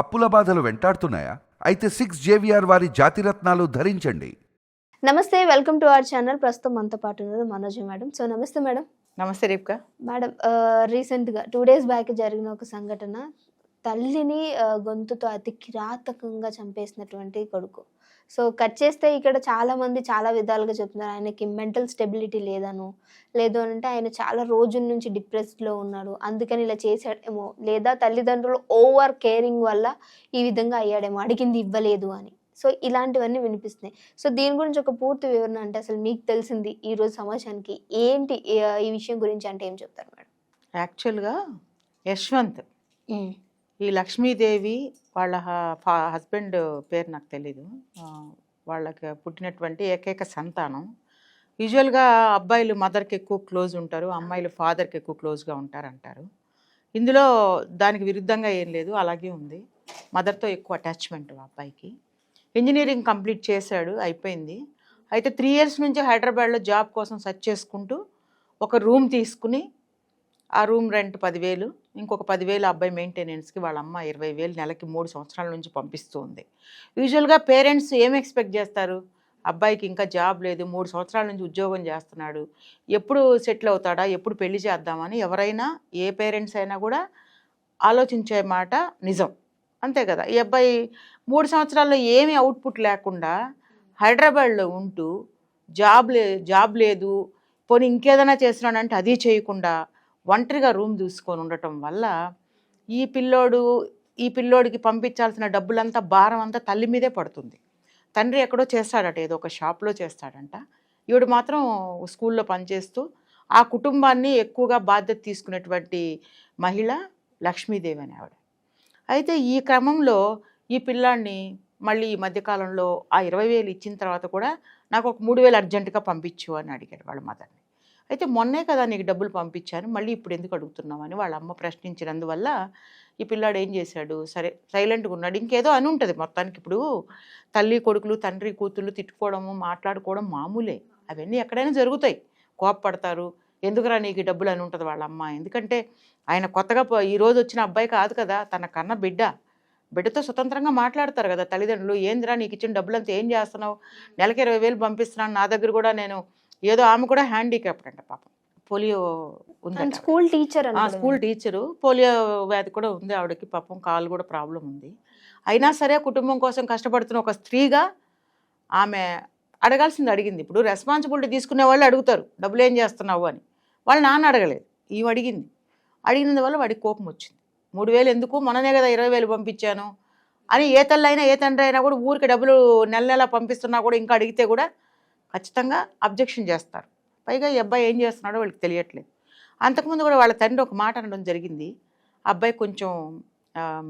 అప్పుల బాధలు వెంటాడుతున్నాయా? అయితే సిక్స్ జేవిఆర్ వారి జాతిరత్నాలు ధరించండి. నమస్తే వెల్కమ్ టు అవర్ ఛానల్. ప్రస్తుతం మనతో పాటు ఉన్నారు మనోజ్ మేడం. సో నమస్తే మేడం. నమస్తే రేపుకా మేడం రీసెంట్గా టూ డేస్ బ్యాక్ జరిగిన ఒక సంఘటన తల్లిని గొంతుతో అతి కిరాతకంగా చంపేసినటువంటి కొడుకు. సో కట్ చేస్తే ఇక్కడ చాలా మంది చాలా విధాలుగా చెప్తున్నారు. ఆయనకి మెంటల్ స్టెబిలిటీ లేదను. లేదు అంటే ఆయన చాలా రోజుల నుంచి డిప్రెస్డ్లో ఉన్నాడు. అందుకని ఇలా చేశాడేమో. లేదా తల్లిదండ్రులు ఓవర్ కేరింగ్ వల్ల ఈ విధంగా అయ్యాడేమో. అడిగింది ఇవ్వలేదు అని. సో ఇలాంటివన్నీ వినిపిస్తున్నాయి. సో దీని గురించి ఒక పూర్తి వివరణ అంటే అసలు మీకు తెలిసింది ఈ రోజు సమాజానికి ఏంటి ఈ విషయం గురించి అంటే ఏం చెప్తారు మేడం? యాక్చువల్గా యశ్వంత్ ఈ లక్ష్మీదేవి వాళ్ళ హస్బెండ్ పేరు నాకు తెలీదు. వాళ్ళకి పుట్టినటువంటి ఏకైక సంతానం. యూజువల్గా అబ్బాయిలు మదర్కి ఎక్కువ క్లోజ్ ఉంటారు అమ్మాయిలు ఫాదర్కి ఎక్కువ క్లోజ్గా ఉంటారు అంటారు ఇందులో దానికి విరుద్ధంగా ఏం లేదు అలాగే ఉంది. మదర్తో ఎక్కువ అటాచ్మెంట్ ఆ అబ్బాయికి. ఇంజనీరింగ్ కంప్లీట్ చేశాడు అయిపోయింది. అయితే త్రీ ఇయర్స్ నుంచి హైదరాబాద్లో జాబ్ కోసం సెర్చ్ చేసుకుంటూ ఒక రూమ్ తీసుకుని ఆ రూమ్ రెంట్ పదివేలు ఇంకొక పదివేలు అబ్బాయి మెయింటెనెన్స్కి వాళ్ళ అమ్మ ఇరవై వేలు నెలకి మూడు సంవత్సరాల నుంచి పంపిస్తుంది. యూజువల్గా పేరెంట్స్ ఏం ఎక్స్పెక్ట్ చేస్తారు? అబ్బాయికి ఇంకా జాబ్ లేదు మూడు సంవత్సరాల నుంచి ఉద్యోగం చేస్తున్నాడు ఎప్పుడు సెటిల్ అవుతాడా ఎప్పుడు పెళ్ళి చేద్దామని ఎవరైనా ఏ పేరెంట్స్ అయినా కూడా ఆలోచించే మాట నిజం. అంతే కదా? ఈ అబ్బాయి మూడు సంవత్సరాల్లో ఏమీ అవుట్పుట్ లేకుండా హైదరాబాద్లో ఉంటూ జాబ్ లే జాబ్ లేదు పోనీ ఇంకేదైనా చేస్తున్నాడంటే అది చేయకుండా ఒంటరిగా రూమ్ చూసుకొని ఉండటం వల్ల ఈ పిల్లోడు ఈ పిల్లోడికి పంపించాల్సిన డబ్బులంతా భారం అంతా తల్లి మీదే పడుతుంది. తండ్రి ఎక్కడో చేస్తాడట ఏదో ఒక షాప్లో చేస్తాడంట. ఈవిడ మాత్రం స్కూల్లో పనిచేస్తూ ఆ కుటుంబాన్ని ఎక్కువగా బాధ్యత తీసుకునేటువంటి మహిళ లక్ష్మీదేవి అని ఆవిడ. అయితే ఈ క్రమంలో ఈ పిల్లాడిని మళ్ళీ ఈ మధ్యకాలంలో ఆ ఇరవై వేలు ఇచ్చిన తర్వాత కూడా నాకు ఒక మూడు వేలు అర్జెంటుగా పంపించు అని అడిగాడు వాళ్ళ మదర్ని. అయితే మొన్నే కదా నీకు డబ్బులు పంపించాను మళ్ళీ ఇప్పుడు ఎందుకు అడుగుతున్నావు అని వాళ్ళ అమ్మ ప్రశ్నించినందువల్ల ఈ పిల్లాడు ఏం చేశాడు? సరే సైలెంట్గా ఉన్నాడు. ఇంకేదో అని ఉంటుంది మొత్తానికి. ఇప్పుడు తల్లి కొడుకులు తండ్రి కూతుళ్ళు తిట్టుకోవడము మాట్లాడుకోవడం మామూలే. అవన్నీ ఎక్కడైనా జరుగుతాయి. కోపపడతారు. ఎందుకురా నీకు డబ్బులు అని ఉంటుంది వాళ్ళ అమ్మ? ఎందుకంటే ఆయన కొత్తగా ఈరోజు వచ్చిన అబ్బాయి కాదు కదా తన కన్న బిడ్డ. బిడ్డతో స్వతంత్రంగా మాట్లాడతారు కదా తల్లిదండ్రులు. ఏందిరా నీకు ఇచ్చిన డబ్బులంతా ఏం చేస్తున్నావు? నెలకి ఇరవై వేలు పంపిస్తున్నాను. నా దగ్గర కూడా నేను ఏదో ఆమె కూడా హ్యాండిక్యాప్డ్ అంట పాపం. పోలియో ఉందంట స్కూల్ టీచర్ ఆ స్కూల్ టీచరు. పోలియో వ్యాధి కూడా ఉంది ఆవిడకి. పాపం కాలు కూడా ప్రాబ్లం ఉంది. అయినా సరే కుటుంబం కోసం కష్టపడుతున్న ఒక స్త్రీగా ఆమె అడగాల్సింది అడిగింది. ఇప్పుడు రెస్పాన్సిబిలిటీ తీసుకునే వాళ్ళు అడుగుతారు. డబ్బులు ఏం చేస్తున్నావు? అని. వాళ్ళ నాన్న అడగలేదు. ఈమె అడిగింది. అడిగినందు వల్ల వాడికి కోపం వచ్చింది. మూడు వేలు ఎందుకు? మొన్ననే కదా ఇరవై వేలు పంపించాను అని ఏ తల్లి అయినా ఏ తండ్రి అయినా కూడా ఊరికి డబ్బులు నెల నెల పంపిస్తున్నా కూడా ఇంకా అడిగితే కూడా ఖచ్చితంగా అబ్జెక్షన్ చేస్తారు. పైగా ఈ అబ్బాయి ఏం చేస్తున్నాడో వాళ్ళకి తెలియట్లేదు. అంతకుముందు కూడా వాళ్ళ తండ్రి ఒక మాట అనడం జరిగింది. అబ్బాయి కొంచెం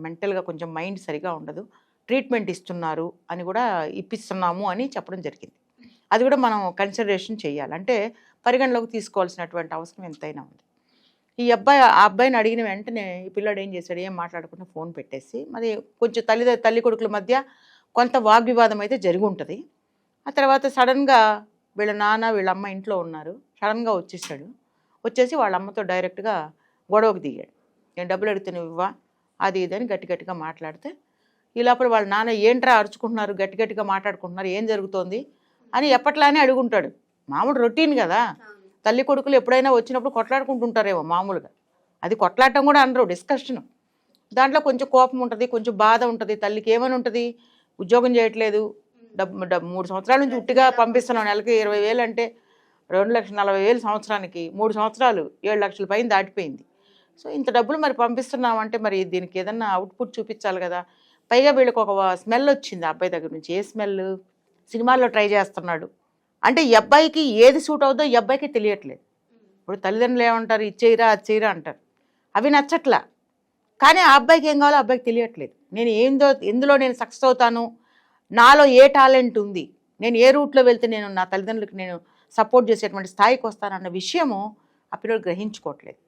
మెంటల్గా కొంచెం మైండ్ సరిగా ఉండదు. ట్రీట్మెంట్ ఇస్తున్నారు అని కూడా ఇప్పిస్తున్నాము అని చెప్పడం జరిగింది. అది కూడా మనం కన్సిడరేషన్ చేయాలి. అంటే పరిగణలోకి తీసుకోవాల్సినటువంటి అవసరం ఎంతైనా ఉంది. ఈ అబ్బాయి ఆ అబ్బాయిని అడిగిన వెంటనే ఈ పిల్లాడు ఏం చేశాడు? ఏం మాట్లాడకుండా ఫోన్ పెట్టేసి మరి కొంచెం తల్లి తల్లి కొడుకుల మధ్య కొంత వాగ్వివాదం అయితే జరిగి ఉంటుంది. ఆ తర్వాత సడన్గా వీళ్ళ నాన్న వీళ్ళ అమ్మ ఇంట్లో ఉన్నారు. సడన్గా వచ్చేసాడు. వచ్చేసి వాళ్ళ అమ్మతో డైరెక్ట్గా గొడవకు దిగాడు. నేను డబ్బులు అడిగితే నువ్వు ఇవ్వా? అది ఇది అని గట్టి గట్టిగా మాట్లాడితే ఈ లోపల వాళ్ళ నాన్న ఏంట్రా అరుచుకుంటున్నారు? గట్టి గట్టిగా మాట్లాడుకుంటున్నారు? ఏం జరుగుతోంది? అని ఎప్పట్లానే అడుగుంటాడు. మామూలు రొటీన్ కదా. తల్లి కొడుకులు ఎప్పుడైనా వచ్చినప్పుడు కొట్లాడుకుంటుంటారేమో మామూలుగా. అది కొట్లాడటం కూడా అనరు డిస్కషన్. దాంట్లో కొంచెం కోపం ఉంటుంది కొంచెం బాధ ఉంటుంది తల్లికి ఏమని ఉంటుంది? ఉద్యోగం చేయట్లేదు డబ్బు డబ్బు మూడు సంవత్సరాల నుంచి ఉట్టిగా పంపిస్తున్నాం. నెలకి ఇరవై వేలు అంటే రెండు లక్షల నలభై వేలు సంవత్సరానికి. మూడు సంవత్సరాలు ఏడు లక్షల పైన దాటిపోయింది. సో ఇంత డబ్బులు మరి పంపిస్తున్నాం అంటే మరి దీనికి ఏదన్నా అవుట్పుట్ చూపించాలి కదా. పైగా వీళ్ళకి ఒక స్మెల్ వచ్చింది ఆ అబ్బాయి దగ్గర నుంచి. ఏ స్మెల్? సినిమాల్లో ట్రై చేస్తున్నాడు. అంటే ఈ అబ్బాయికి ఏది సూట్ అవుతుందో ఈ అబ్బాయికి తెలియట్లేదు. ఇప్పుడు తల్లిదండ్రులు ఏమంటారు? ఇది చేయరా అది చేయరా అంటారు. అవి నచ్చట్లా. కానీ ఆ అబ్బాయికి ఏం కావాలో అబ్బాయికి తెలియట్లేదు. నేను ఏందో ఎందులో నేను సక్సెస్ అవుతాను? నాలో ఏ టాలెంట్ ఉంది? నేను ఏ రూట్లో వెళ్తే నేను నా తల్లిదండ్రులకు నేను సపోర్ట్ చేసేటువంటి స్థాయికి వస్తానన్న విషయము ఆ గ్రహించుకోవట్లేదు.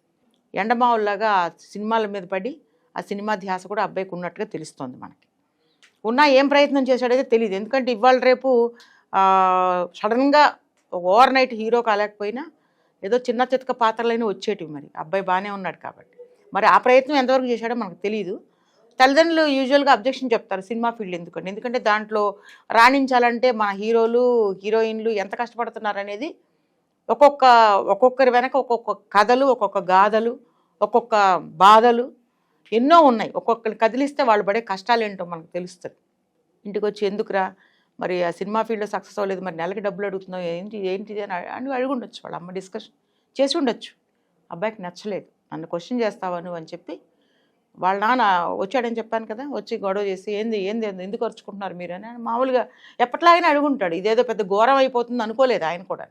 ఎండమావుల్లాగా ఆ సినిమాల మీద పడి ఆ సినిమా ధ్యాస కూడా అబ్బాయికి ఉన్నట్టుగా తెలుస్తోంది మనకి. ఉన్నా ఏం ప్రయత్నం చేశాడైతే తెలియదు ఎందుకంటే ఇవాళ రేపు సడన్గా ఓవర్ నైట్ హీరో కాలేకపోయినా ఏదో చిన్న చితక పాత్రలైనా వచ్చేటివి మరి. అబ్బాయి బాగానే ఉన్నాడు కాబట్టి. మరి ఆ ప్రయత్నం ఎంతవరకు చేశాడో మనకు తెలియదు తల్లిదండ్రులు యూజువల్గా అబ్జెక్షన్ చెప్తారు సినిమా ఫీల్డ్ ఎందుకంటే ఎందుకంటే దాంట్లో రాణించాలంటే మన హీరోలు హీరోయిన్లు ఎంత కష్టపడుతున్నారు అనేది ఒక్కొక్క ఒక్కొక్కరి వెనక ఒక్కొక్క కథలు ఒక్కొక్క గాథలు ఒక్కొక్క బాధలు ఎన్నో ఉన్నాయి. ఒక్కొక్కరిని కదిలిస్తే వాళ్ళు పడే కష్టాలు ఏంటో మనకు తెలుస్తుంది. ఇంటికి వచ్చి ఎందుకురా? మరి ఆ సినిమా ఫీల్డ్లో సక్సెస్ అవ్వలేదు. మరి నెలకి డబ్బులు అడుగుతున్నావు. ఏంటి ఏంటిది? అని అని అడిగి ఉండొచ్చు వాళ్ళ అమ్మ డిస్కషన్ చేసి ఉండొచ్చు. అబ్బాయికి నచ్చలేదు. నన్ను క్వశ్చన్ చేస్తావా నువ్వు? అని చెప్పి వాళ్ళ నాన్న వచ్చాడని చెప్పాను కదా వచ్చి గొడవ చేసి ఏంది ఏంది ఎందుకు అరుచుకుంటున్నారు మీరు? అని మామూలుగా ఎప్పట్లాగైనా అడుగుంటాడు. ఇదేదో పెద్ద ఘోరం అయిపోతుంది అనుకోలేదు ఆయన కూడా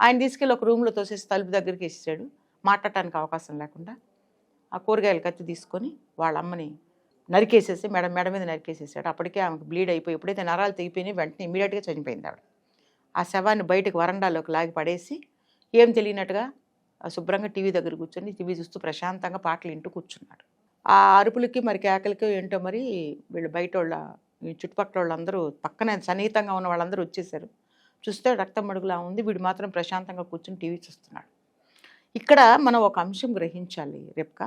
ఆయన తీసుకెళ్ళి ఒక రూమ్లో తోసేసి తలుపు దగ్గరికి వేసేసాడు. మాట్లాడటానికి అవకాశం లేకుండా ఆ కూరగాయల కత్తి తీసుకొని వాళ్ళ అమ్మని నరికేసేసి మెడ మెడ మీద నరికేసేసాడు. అప్పటికే ఆమెకు బ్లీడ్ అయిపోయి ఎప్పుడైతే నరాలు తెగిపోయినాయి వెంటనే ఇమీడియట్గా చనిపోయింది ఆవిడ. ఆ శవాన్ని బయటకు వరండాలోకి లాగి పడేసి ఏం తెలియనట్టుగా ఆ శుభ్రంగా టీవీ దగ్గర కూర్చొని టీవీ చూస్తూ ప్రశాంతంగా పాటలు వింటూ కూర్చున్నాడు. ఆ అరుపులకి మరి కేకలకి ఏంటో మరి వీళ్ళు బయట వాళ్ళ చుట్టుపక్కల వాళ్ళందరూ పక్కనే సన్నిహితంగా ఉన్న వాళ్ళందరూ వచ్చేసారు. చూస్తే రక్తం మడుగులా ఉంది. వీడు మాత్రం ప్రశాంతంగా కూర్చుని టీవీ చూస్తున్నాడు. ఇక్కడ మనం ఒక అంశం గ్రహించాలి రేపుక.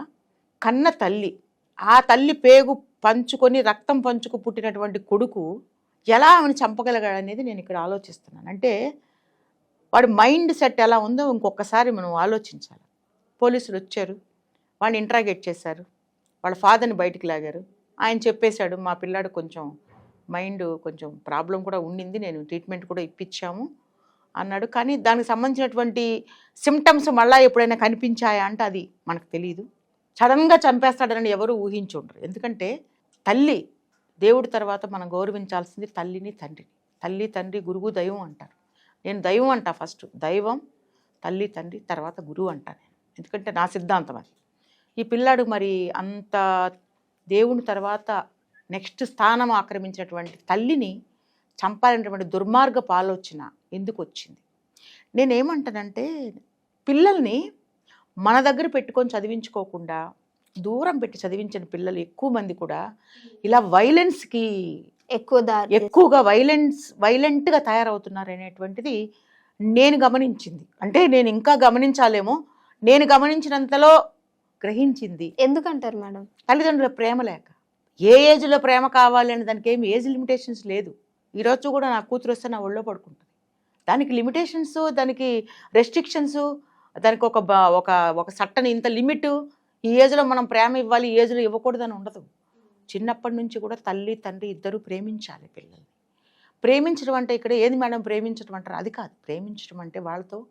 కన్న తల్లి ఆ తల్లి పేగు పంచుకొని రక్తం పంచుకు పుట్టినటువంటి కొడుకు ఎలా ఆమెను చంపగలగాడు అనేది నేను ఇక్కడ ఆలోచిస్తున్నాను. అంటే వాడి మైండ్ సెట్ ఎలా ఉందో ఇంకొకసారి మనం ఆలోచించాలి. పోలీసులు వచ్చారు. వాడిని ఇంట్రాగేట్ చేశారు. వాళ్ళ ఫాదర్ని బయటికి లాగారు. ఆయన చెప్పేశాడు మా పిల్లాడు కొంచెం మైండ్ కొంచెం ప్రాబ్లం కూడా ఉండింది నేను ట్రీట్మెంట్ కూడా ఇప్పించాము అన్నాడు. కానీ దానికి సంబంధించినటువంటి సిమ్టమ్స్ మళ్ళీ ఎప్పుడైనా కనిపించాయా అంటే అది మనకు తెలియదు సడన్గా చంపేస్తాడని ఎవరు ఊహించుండరు. ఎందుకంటే తల్లి దేవుడి తర్వాత మనం గౌరవించాల్సింది తల్లిని తండ్రిని. తల్లి తండ్రి గురువు దైవం అంటారు. నేను దైవం అంటా ఫస్ట్. దైవం తల్లి తండ్రి తర్వాత గురువు అంటా నేను. ఎందుకంటే నా సిద్ధాంతం అది. ఈ పిల్లాడు మరి అంత దేవుని తర్వాత నెక్స్ట్ స్థానం ఆక్రమించినటువంటి తల్లిని చంపాలనేటువంటి దుర్మార్గపు ఆలోచన ఎందుకు వచ్చింది? నేనేమంటానంటే పిల్లల్ని మన దగ్గర పెట్టుకొని చదివించుకోకుండా దూరం పెట్టి చదివించిన పిల్లలు ఎక్కువ మంది కూడా ఇలా వైలెన్స్కి ఎక్కువ ఎక్కువగా వైలెన్స్ వైలెంట్గా తయారవుతున్నారు అనేటువంటిది నేను గమనించింది. అంటే నేను ఇంకా గమనించాలేమో నేను గమనించినంతలో గ్రహించింది. ఎందుకంటారు మేడం? తల్లిదండ్రుల ప్రేమ లేక. ఏ ఏజ్లో ప్రేమ కావాలి అని దానికి ఏమి ఏజ్ లిమిటేషన్స్ లేదు. ఈరోజు కూడా నా కూతురు వస్తే నా ఒళ్ళో పడుకుంటుంది. దానికి లిమిటేషన్స్ దానికి రెస్ట్రిక్షన్స్ దానికి ఒక బ- ఒక ఒక సట్టని ఇంత లిమిట్ ఈ ఏజ్లో మనం ప్రేమ ఇవ్వాలి ఈ ఏజ్లో ఇవ్వకూడదని ఉండదు. చిన్నప్పటి నుంచి కూడా తల్లి తండ్రి ఇద్దరు ప్రేమించాలి పిల్లల్ని. ప్రేమించడం అంటే ఇక్కడ ఏది మేడం ప్రేమించడం అంటారు? అది కాదు. ప్రేమించడం అంటే వాళ్ళతో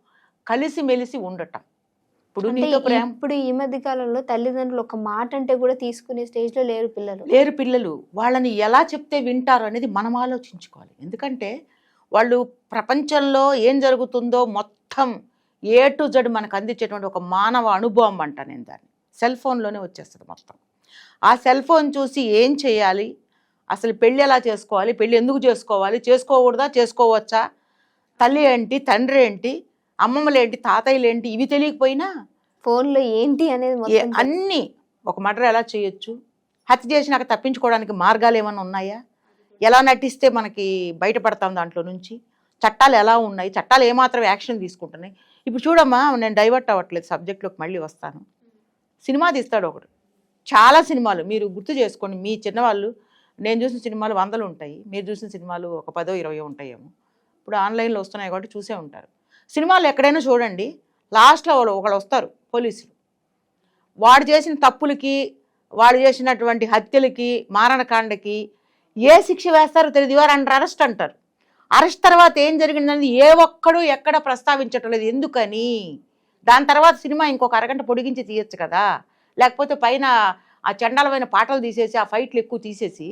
కలిసి మెలిసి ఉండటం. ఇప్పుడు అంటే నీతో ప్రేమ ఇప్పుడు ఈ మధ్య కాలంలో తల్లిదండ్రులు ఒక మాట అంటే కూడా తీసుకునే స్టేజ్లో లేరు పిల్లలు. లేరు పిల్లలు. వాళ్ళని ఎలా చెప్తే వింటారు అనేది మనం ఆలోచించుకోవాలి. ఎందుకంటే వాళ్ళు ప్రపంచంలో ఏం జరుగుతుందో మొత్తం ఏ టు జడ్ మనకు అందించేటువంటి ఒక మానవ అనుభవం అంట నేను దాన్ని. సెల్ ఫోన్లోనే వచ్చేస్తుంది మొత్తం. ఆ సెల్ ఫోన్ చూసి ఏం చేయాలి? అసలు పెళ్ళి ఎలా చేసుకోవాలి? పెళ్ళి ఎందుకు చేసుకోవాలి? చేసుకోకూడదా? చేసుకోవచ్చా? తల్లి ఏంటి? తండ్రి ఏంటి? అమ్మమ్మలు ఏంటి తాతయ్యలు ఏంటి ఇవి తెలియకపోయినా ఫోన్లో ఏంటి అనేది అన్నీ ఒక మర్డర్ ఎలా చేయొచ్చు? హత్య చేసినాక తప్పించుకోవడానికి మార్గాలు ఏమైనా ఉన్నాయా? ఎలా నటిస్తే మనకి బయటపడతాం దాంట్లో నుంచి? చట్టాలు ఎలా ఉన్నాయి? చట్టాలు ఏమాత్రం యాక్షన్ తీసుకుంటున్నాయి? ఇప్పుడు చూడమ్మా నేను డైవర్ట్ అవ్వట్లేదు సబ్జెక్ట్లోకి మళ్ళీ వస్తాను. సినిమా తీస్తాడు ఒకడు. చాలా సినిమాలు మీరు గుర్తు చేసుకోండి మీ చిన్నవాళ్ళు నేను చూసిన సినిమాలు వందలు ఉంటాయి. మీరు చూసిన సినిమాలు ఒక పదో ఇరవై ఉంటాయేమో. ఇప్పుడు ఆన్లైన్లో వస్తున్నాయి కాబట్టి చూసే ఉంటారు. సినిమాలు ఎక్కడైనా చూడండి లాస్ట్లో ఒకళ్ళు వస్తారు పోలీసులు. వాడు చేసిన తప్పులకి వాడు చేసినటువంటి హత్యలకి మారణకాండకి ఏ శిక్ష వేస్తారో తెలియదు వారు అండర్ అరెస్ట్ అంటారు. అరెస్ట్ తర్వాత ఏం జరిగిందనేది ఏ ఒక్కడు ఎక్కడ ప్రస్తావించటం లేదు. ఎందుకని? దాని తర్వాత సినిమా ఇంకొక అరగంట పొడిగించి తీయచ్చు కదా. లేకపోతే పైన ఆ చండాలమైన పాటలు తీసేసి ఆ ఫైట్లు ఎక్కువ తీసేసి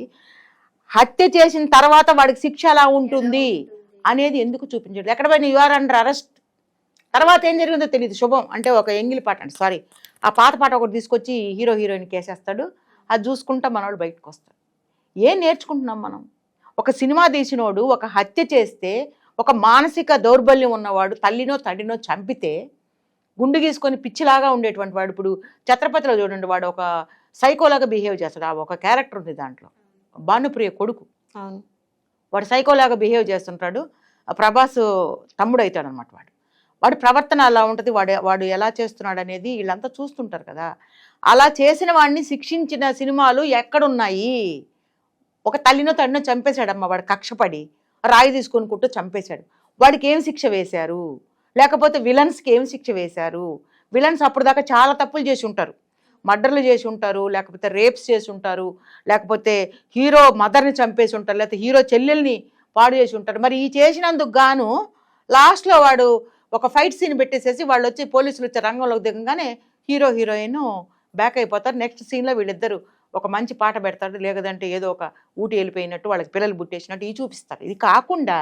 హత్య చేసిన తర్వాత వాడికి శిక్ష ఎలా ఉంటుంది? అనేది ఎందుకు చూపించడు? ఎక్కడ పోయిన యువర్ అండర్ అరెస్ట్ తర్వాత ఏం జరిగిందో తెలియదు శుభం అంటే ఒక ఎంగిలి పాట అంటే సారీ ఆ పాత పాట ఒకటి తీసుకొచ్చి హీరో హీరోయిన్ కేసేస్తాడు. అది చూసుకుంటా మనవాడు బయటకు వస్తాడు. ఏం నేర్చుకుంటున్నాం మనం? ఒక సినిమా తీసినోడు ఒక హత్య చేస్తే ఒక మానసిక దౌర్బల్యం ఉన్నవాడు తల్లినో తండ్రినో చంపితే గుండు గీసుకొని పిచ్చిలాగా ఉండేటువంటి వాడు ఇప్పుడు ఛత్రపతిలో చూడండి. వాడు ఒక సైకోలాగా బిహేవ్ చేస్తాడు. ఆ ఒక క్యారెక్టర్ ఉంది దాంట్లో. భానుప్రియ కొడుకు. అవును. వాడు సైకోలాగా బిహేవ్ చేస్తుంటాడు. ప్రభాస్ తమ్ముడు అవుతాడు అనమాట వాడు. వాడి ప్రవర్తన అలా ఉంటుంది. వాడు వాడు ఎలా చేస్తున్నాడు అనేది వీళ్ళంతా చూస్తుంటారు కదా. అలా చేసిన వాడిని శిక్షించిన సినిమాలు ఎక్కడున్నాయి? ఒక తల్లినో తండ్రినో చంపేశాడమ్మ వాడు కక్షపడి. రాయి తీసుకొని కుట్టు చంపేశాడు. వాడికి ఏం శిక్ష వేశారు? లేకపోతే విలన్స్కి ఏం శిక్ష వేశారు? విలన్స్ అప్పుడు దాకా చాలా తప్పులు చేసి ఉంటారు. మర్డర్లు చేసి ఉంటారు లేకపోతే రేప్స్ చేసి ఉంటారు లేకపోతే హీరో మదర్ని చంపేసి ఉంటారు లేకపోతే హీరో చెల్లెల్ని పాడు చేసి ఉంటారు. మరి ఈ చేసినందుకు గాను లాస్ట్లో వాడు ఒక ఫైట్ సీన్ పెట్టేసేసి వాళ్ళు వచ్చి పోలీసులు వచ్చి రంగంలోకి దిగంగానే హీరో హీరోయిన్ బ్యాక్ అయిపోతారు. నెక్స్ట్ సీన్లో వీళ్ళిద్దరు ఒక మంచి పాట పెడతాడు లేదంటే ఏదో ఒక ఊటి వెళ్ళిపోయినట్టు వాళ్ళకి పిల్లలు పుట్టేసినట్టు ఇవి చూపిస్తారు. ఇది కాకుండా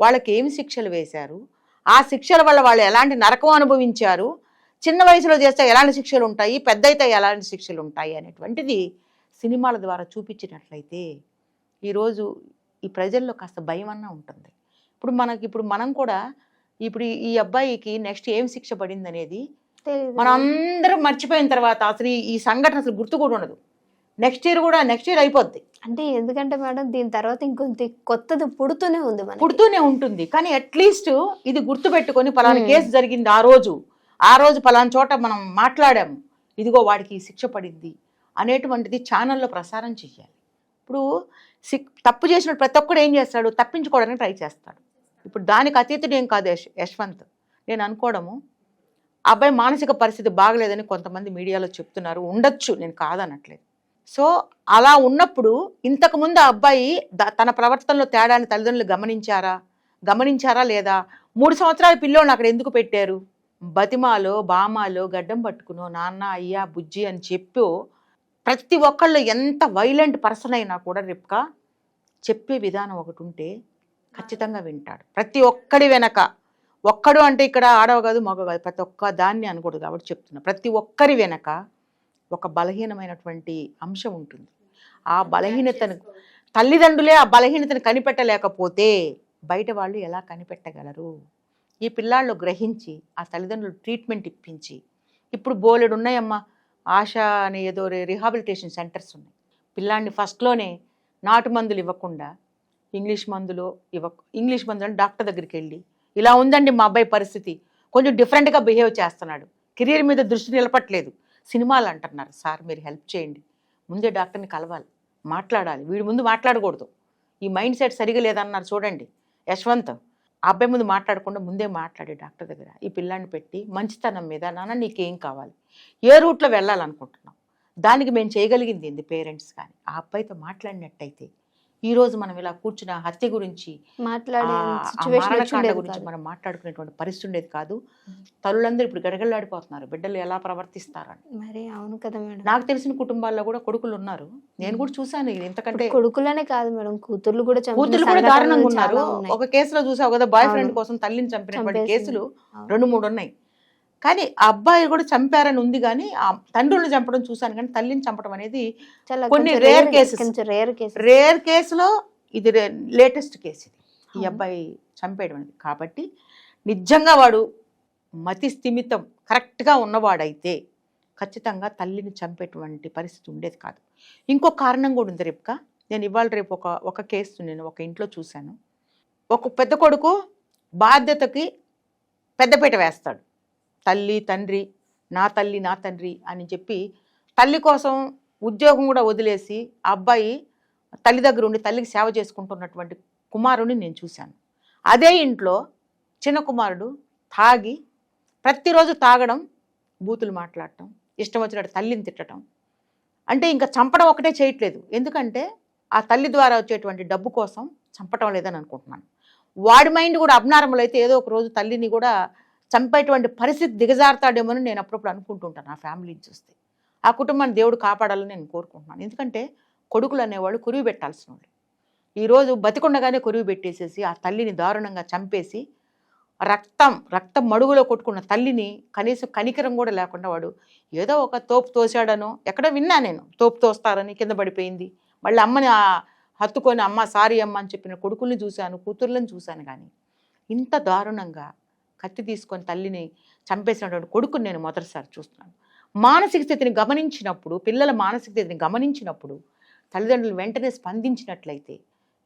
వాళ్ళకి ఏమి శిక్షలు వేశారు? ఆ శిక్షల వల్ల వాళ్ళు ఎలాంటి నరకం అనుభవించారు? చిన్న వయసులో చేస్తే ఎలాంటి శిక్షలు ఉంటాయి? పెద్ద అయితే ఎలాంటి శిక్షలు ఉంటాయి? అనేటువంటిది సినిమాల ద్వారా చూపించినట్లయితే ఈరోజు ఈ ప్రజల్లో కాస్త భయం అన్నా ఉంటుంది. ఇప్పుడు మనకి ఇప్పుడు మనం కూడా ఇప్పుడు ఈ- అబ్బాయికి నెక్స్ట్ ఏం శిక్ష పడింది అనేది. మనం అందరం మర్చిపోయిన తర్వాత అసలు ఈ- సంఘటన అసలు గుర్తు కూడా ఉండదు. నెక్స్ట్ ఇయర్ కూడా నెక్స్ట్ ఇయర్ అయిపోద్ది. అంటే ఎందుకంటే మేడం దీని తర్వాత ఇంకొంత కొత్తది పుడుతూనే ఉంది పుడుతూనే ఉంటుంది. కానీ అట్లీస్ట్ ఇది గుర్తు పెట్టుకొని పలానా. కేసు జరిగింది ఆ రోజు. ఆ రోజు పలానా చోట మనం మాట్లాడాము. ఇదిగో వాడికి శిక్ష పడింది అనేటువంటిది ఛానల్లో ప్రసారం చెయ్యాలి. ఇప్పుడు సిక్ తప్పు చేసిన ప్రతి ఒక్కడు ఏం చేస్తాడు? తప్పించుకోవడానికి ట్రై చేస్తాడు. ఇప్పుడు దానికి అతీతుడు ఏం కాదు యశ్ యశ్వంత్. నేను అనుకోవడము ఆ అబ్బాయి మానసిక పరిస్థితి బాగలేదని కొంతమంది మీడియాలో చెప్తున్నారు. ఉండొచ్చు నేను కాదనట్లేదు. సో అలా ఉన్నప్పుడు ఇంతకుముందు ఆ అబ్బాయి తన ప్రవర్తనలో తేడాన్ని తల్లిదండ్రులు గమనించారా? గమనించారా లేదా? మూడు సంవత్సరాల పిల్లోని అక్కడ ఎందుకు పెట్టారు? బతిమాలో బామాలో గడ్డం పట్టుకునో నాన్న అయ్యా బుజ్జి అని చెప్పు ప్రతి ఒక్కళ్ళు ఎంత వైలెంట్ పర్సన్ అయినా కూడా రేపుగా చెప్పే విధానం ఒకటి ఉంటే ఖచ్చితంగా వింటాడు. ప్రతి ఒక్కడి వెనక. ఒక్కడు అంటే ఇక్కడ ఆడవ కాదు మగ కాదు ప్రతి ఒక్క దాన్ని అనకూడదు కాబట్టి చెప్తున్నా. ప్రతి ఒక్కరి వెనక ఒక బలహీనమైనటువంటి అంశం ఉంటుంది. ఆ బలహీనతను తల్లిదండ్రులే ఆ బలహీనతను కనిపెట్టలేకపోతే బయట వాళ్ళు ఎలా కనిపెట్టగలరు? ఈ పిల్లాళ్ళు గ్రహించి ఆ తల్లిదండ్రులు ట్రీట్మెంట్ ఇప్పించి ఇప్పుడు బోలెడు ఉన్నాయమ్మా. ఆశ అనే ఏదో రిహాబిలిటేషన్ సెంటర్స్ ఉన్నాయి. పిల్లాడిని ఫస్ట్లోనే నాటు మందులు ఇవ్వకుండా ఇంగ్లీష్ మందులు ఇవ్వ ఇంగ్లీష్ మందులు డాక్టర్ దగ్గరికి వెళ్ళి ఇలా ఉందండి మా అబ్బాయి పరిస్థితి. కొంచెం డిఫరెంట్గా బిహేవ్ చేస్తున్నాడు. కెరీర్ మీద దృష్టి నిలపట్లేదు. సినిమాలు అంటున్నారు సార్ మీరు హెల్ప్ చేయండి. ముందే డాక్టర్ని కలవాలి మాట్లాడాలి. వీడి ముందు మాట్లాడకూడదు. ఈ మైండ్ సెట్ సరిగా లేదన్నారు చూడండి. యశ్వంత్ ఆ అబ్బాయి ముందు మాట్లాడకుండా ముందే మాట్లాడి డాక్టర్ దగ్గర ఈ పిల్లాన్ని పెట్టి మంచితనం మీద నాన్న నీకేం కావాలి? ఏ రూట్లో వెళ్ళాలనుకుంటున్నాం దానికి మేము చేయగలిగింది ఏంది పేరెంట్స్ కానీ? ఆ అబ్బాయితో మాట్లాడినట్టయితే ఈ రోజు మనం ఇలా కూర్చున్న హత్య గురించి మారణకాండ గురించి మనం మాట్లాడుకునేటువంటి పరిస్థితి ఉండేది కాదు. తల్లులందరూ ఇప్పుడు గడగడలాడిపోతున్నారు. బిడ్డలు ఎలా ప్రవర్తిస్తారని. మరి అవును కదా మేడం. నాకు తెలిసిన కుటుంబాల్లో కూడా కొడుకులు ఉన్నారు. నేను కూడా చూశాను ఎంతకంటే ఇప్పుడు కొడుకులనే కాదు మేడం. కూతుర్లు కూడా కూతురు కూడా దారుణంగా ఉన్నారు. ఒక కేసులో చూసావు కదా బాయ్ ఫ్రెండ్. కోసం తల్లిని చంపినటువంటి. కేసులు. రెండు మూడు ఉన్నాయి. కానీ ఆ అబ్బాయి కూడా చంపారని ఉంది కానీ ఆ తండ్రులను చంపడం చూశాను కానీ తల్లిని చంపడం అనేది కొన్ని cases. కొంచెం రేర్ కేసెస్ రేర్ కేసులో ఇది లేటెస్ట్ కేసు ఇది. ఈ. అబ్బాయి చంపేయడం అనేది. కాబట్టి నిజంగా వాడు మతి స్థిమితం కరెక్ట్గా ఉన్నవాడైతే ఖచ్చితంగా తల్లిని చంపేటువంటి పరిస్థితి ఉండేది కాదు. ఇంకో కారణం కూడా ఉంది రేపుక. నేను ఇవాళ రేపు ఒక ఒక కేసు నేను ఒక ఇంట్లో చూశాను. ఒక పెద్ద కొడుకు బాధ్యతకి పెద్దపీట వేస్తాడు. తల్లి తండ్రి నా తల్లి నా తండ్రి అని చెప్పి తల్లి కోసం ఉద్యోగం కూడా వదిలేసి ఆ అబ్బాయి తల్లి దగ్గర ఉండి తల్లికి సేవ చేసుకుంటున్నటువంటి కుమారుని నేను చూశాను. అదే ఇంట్లో చిన్న కుమారుడు తాగి ప్రతిరోజు తాగడం బూతులు మాట్లాడటం ఇష్టం వచ్చినట్టు తల్లిని తిట్టడం అంటే ఇంకా చంపడం ఒకటే చేయట్లేదు. ఎందుకంటే ఆ తల్లి ద్వారా వచ్చేటువంటి డబ్బు కోసం చంపటం లేదని అనుకుంటున్నాను. వాడి మైండ్ కూడా అబ్నార్మల్ అయితే ఏదో ఒక రోజు తల్లిని కూడా చంపేటువంటి పరిస్థితి దిగజారుతాడేమోని నేను అప్పుడప్పుడు అనుకుంటుంటాను నా ఫ్యామిలీని చూస్తే. ఆ కుటుంబాన్ని దేవుడు కాపాడాలని నేను కోరుకుంటున్నాను. ఎందుకంటే కొడుకులు అనేవాళ్ళు కురివి పెట్టాల్సిన వాళ్ళు. ఈరోజు బతికుండగానే కురివి పెట్టేసేసి ఆ తల్లిని దారుణంగా చంపేసి రక్తం రక్తం మడుగులో కొట్టుకున్న తల్లిని కనీసం కనికరం కూడా లేకుండా వాడు ఏదో ఒక తోపు తోసాడనో ఎక్కడో విన్నా నేను తోపు తోస్తారని కింద పడిపోయింది. మళ్ళీ అమ్మని హత్తుకొని అమ్మ సారీ అమ్మ అని చెప్పిన కొడుకుల్ని చూశాను కూతుర్లను చూశాను కానీ ఇంత దారుణంగా కత్తి తీసుకొని తల్లిని చంపేసినటువంటి కొడుకుని నేను మొదటిసారి చూస్తున్నాను. మానసిక స్థితిని గమనించినప్పుడు పిల్లల మానసిక స్థితిని గమనించినప్పుడు తల్లిదండ్రులు వెంటనే స్పందించినట్లయితే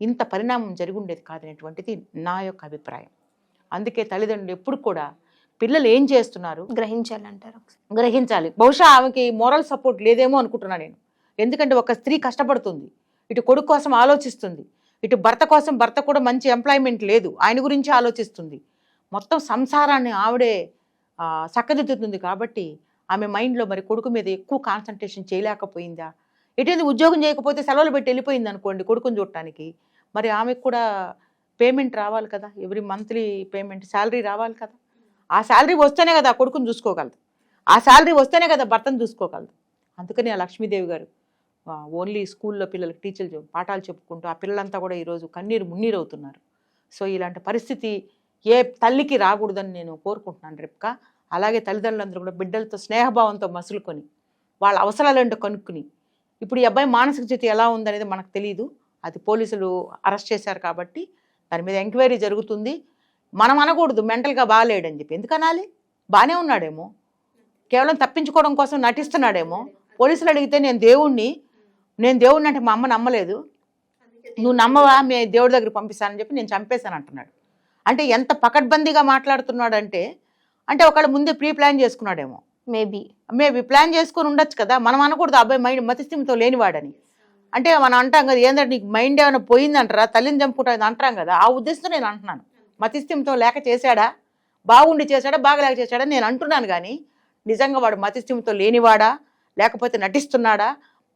ఇంత పరిణామం జరిగి ఉండేది కాదనేటువంటిది నా యొక్క అభిప్రాయం. అందుకే తల్లిదండ్రులు ఎప్పుడు కూడా పిల్లలు ఏం చేస్తున్నారు? గ్రహించాలంటారు గ్రహించాలి. బహుశా ఆమెకి మోరల్ సపోర్ట్ లేదేమో అనుకుంటున్నా నేను. ఎందుకంటే ఒక స్త్రీ కష్టపడుతుంది. ఇటు కొడుకు కోసం ఆలోచిస్తుంది. ఇటు భర్త కోసం భర్త కూడా మంచి ఎంప్లాయ్మెంట్ లేదు. ఆయన గురించి ఆలోచిస్తుంది. మొత్తం సంసారాన్ని ఆవిడే చక్కదిద్దుతుంది కాబట్టి ఆమె మైండ్లో మరి కొడుకు మీద ఎక్కువ కాన్సన్ట్రేషన్ చేయలేకపోయిందా? ఎటువంటి ఉద్యోగం చేయకపోతే సెలవులు పెట్టి వెళ్ళిపోయింది అనుకోండి కొడుకుని చూడటానికి. మరి ఆమెకు కూడా పేమెంట్ రావాలి కదా? ఎవ్రీ మంత్లీ పేమెంట్ శాలరీ రావాలి కదా? ఆ శాలరీ వస్తేనే కదా కొడుకుని చూసుకోగలదు. ఆ శాలరీ వస్తేనే కదా భర్తను చూసుకోగలదు. అందుకని ఆ లక్ష్మీదేవి గారు ఓన్లీ స్కూల్లో పిల్లలకి టీచర్లు పాఠాలు చెప్పుకుంటూ ఆ పిల్లలంతా కూడా ఈరోజు కన్నీరు మున్నీరు అవుతున్నారు సో ఇలాంటి పరిస్థితి ఏ తల్లికి రాకూడదని నేను కోరుకుంటున్నాను రేపుక. అలాగే తల్లిదండ్రులందరూ కూడా బిడ్డలతో స్నేహభావంతో మసులుకొని వాళ్ళ అవసరాలేంటో కనుక్కుని. ఇప్పుడు ఈ అబ్బాయి మానసిక స్థితి ఎలా ఉందనేది మనకు తెలియదు అది పోలీసులు అరెస్ట్ చేశారు కాబట్టి దాని మీద ఎంక్వైరీ జరుగుతుంది. మనం అనకూడదు మెంటల్గా బాగాలేడని చెప్పి. ఎందుకు అనాలి బాగానే ఉన్నాడేమో. కేవలం తప్పించుకోవడం కోసం నటిస్తున్నాడేమో. పోలీసులు అడిగితే నేను దేవుణ్ణి నేను దేవుణ్ణి అంటే మా అమ్మ నమ్మలేదు. నువ్వు నమ్మవా? మీ దేవుడి దగ్గర పంపిస్తానని చెప్పి నేను చంపేశాను అంటున్నాడు. అంటే ఎంత పకడ్బందీగా మాట్లాడుతున్నాడంటే అంటే ఒకళ్ళు ముందే ప్రీ ప్లాన్ చేసుకున్నాడేమో. మేబీ మేబీ ప్లాన్ చేసుకొని ఉండొచ్చు కదా. మనం అనకూడదు అబ్బాయి మైండ్ మతిస్థిమితో లేనివాడని. అంటే మనం అంటాం కదా ఏంటంటే నీకు మైండ్ ఏమైనా పోయిందంటారా? తల్లిని చంపుకుంటుంది అంటాం కదా. ఆ ఉద్దేశంతో నేను అంటున్నాను. మతిస్థిమితో లేక చేశాడా? బాగుండి చేశాడా? బాగలేక చేశాడా? నేను అంటున్నాను కానీ నిజంగా వాడు మతిస్థిమితో లేనివాడా? లేకపోతే నటిస్తున్నాడా?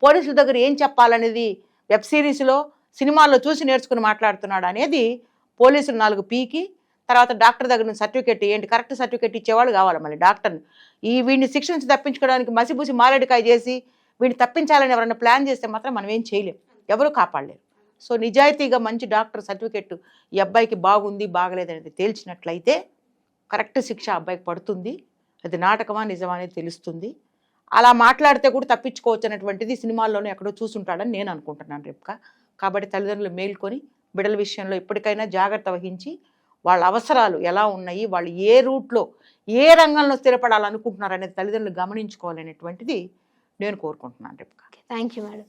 పోలీసుల దగ్గర ఏం చెప్పాలనేది వెబ్ సిరీస్లో సినిమాల్లో చూసి నేర్చుకుని మాట్లాడుతున్నాడా అనేది పోలీసులు నాలుగు పీకి తర్వాత డాక్టర్ దగ్గర నుంచి సర్టిఫికెట్ ఏంటి కరెక్ట్ సర్టిఫికేట్ ఇచ్చేవాళ్ళు కావాలి మళ్ళీ డాక్టర్ని. ఈ వీడిని శిక్ష నుంచి తప్పించుకోవడానికి మసిపూసి మారేడుకాయ చేసి వీడిని తప్పించాలని ఎవరైనా ప్లాన్ చేస్తే మాత్రం మనం ఏం చేయలేం. ఎవరు కాపాడలేరు. సో నిజాయితీగా మంచి డాక్టర్ సర్టిఫికెట్ ఈ అబ్బాయికి బాగుంది బాగలేదనేది తేల్చినట్లయితే కరెక్ట్ శిక్ష అబ్బాయికి పడుతుంది. అది నాటకమా నిజమా అనేది తెలుస్తుంది. అలా మాట్లాడితే కూడా తప్పించుకోవచ్చు అనేటువంటిది సినిమాల్లోనే ఎక్కడో చూసుంటాడని నేను అనుకుంటున్నాను రేపుగా. కాబట్టి తల్లిదండ్రులు మేల్కొని బిడ్డల విషయంలో ఇప్పటికైనా జాగ్రత్త వహించి వాళ్ళ అవసరాలు ఎలా ఉన్నాయి వాళ్ళు ఏ రూట్లో ఏ రంగంలో స్థిరపడాలనుకుంటున్నారు అనేది తల్లిదండ్రులు గమనించుకోవాలనేటువంటిది నేను కోరుకుంటున్నాను రేపు థ్యాంక్ యూ మేడం.